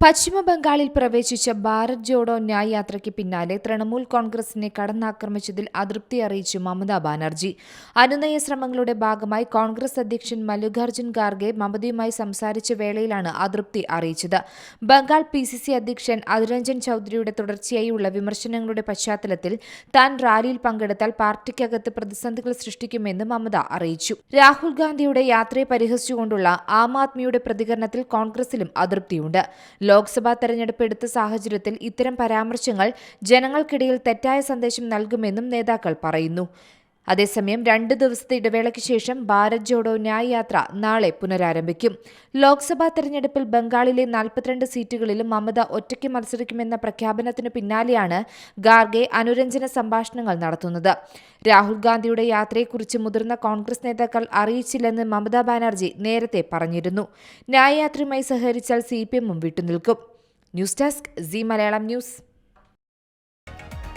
പശ്ചിമ ബംഗാളിൽ പ്രവേശിച്ച ഭാരത് ജോഡോ ന്യായ് യാത്രയ്ക്ക് പിന്നാലെ തൃണമൂൽ കോൺഗ്രസിനെ കടന്നാക്രമിച്ചതിൽ അതൃപ്തി അറിയിച്ചു മമതാ ബാനർജി. അനുനയ ശ്രമങ്ങളുടെ ഭാഗമായി കോൺഗ്രസ് അധ്യക്ഷൻ മല്ലികാർജുൻ ഖാർഗെ മമതയുമായി സംസാരിച്ച വേളയിലാണ് അതൃപ്തി അറിയിച്ചത്. ബംഗാൾ പി സി സി അധ്യക്ഷൻ അതിരഞ്ജൻ ചൌധരിയുടെ തുടർച്ചയായുള്ള വിമർശനങ്ങളുടെ പശ്ചാത്തലത്തിൽ താൻ റാലിയിൽ പങ്കെടുത്താൽ പാർട്ടിക്കകത്ത് പ്രതിസന്ധികൾ സൃഷ്ടിക്കുമെന്ന് മമത അറിയിച്ചു. രാഹുൽ ഗാന്ധിയുടെ യാത്രയെ പരിഹസിച്ചുകൊണ്ടുള്ള ആം ആദ്മിയുടെ പ്രതികരണത്തിൽ കോൺഗ്രസിലും അതൃപ്തിയുണ്ട്. ലോക്സഭാ തെരഞ്ഞെടുപ്പ് എടുത്ത സാഹചര്യത്തിൽ ഇത്തരം പരാമർശങ്ങൾ ജനങ്ങൾക്കിടയിൽ തെറ്റായ സന്ദേശം നൽകുമെന്നും നേതാക്കൾ പറയുന്നു. അതേസമയം രണ്ട് ദിവസത്തെ ഇടവേളയ്ക്ക് ശേഷം ഭാരത് ജോഡോ ന്യായ് യാത്ര നാളെ പുനരാരംഭിക്കും. ലോക്സഭാ തെരഞ്ഞെടുപ്പിൽ ബംഗാളിലെ നാൽപ്പത്തിരണ്ട് സീറ്റുകളിൽ മമത ഒറ്റയ്ക്ക് മത്സരിക്കുമെന്ന പ്രഖ്യാപനത്തിനു പിന്നാലെയാണ് ഗാർഗെ അനുരഞ്ജന സംഭാഷണങ്ങൾ നടത്തുന്നത്. രാഹുൽ ഗാന്ധിയുടെ യാത്രയെക്കുറിച്ച് മുതിർന്ന കോൺഗ്രസ് നേതാക്കൾ അറിയിച്ചില്ലെന്ന് മമതാ ബാനർജി നേരത്തെ പറഞ്ഞിരുന്നു. ന്യായയാത്രയുമായി സഹകരിച്ചാൽ സി പി എമ്മും വിട്ടുനിൽക്കും. News desk C Malayalam news.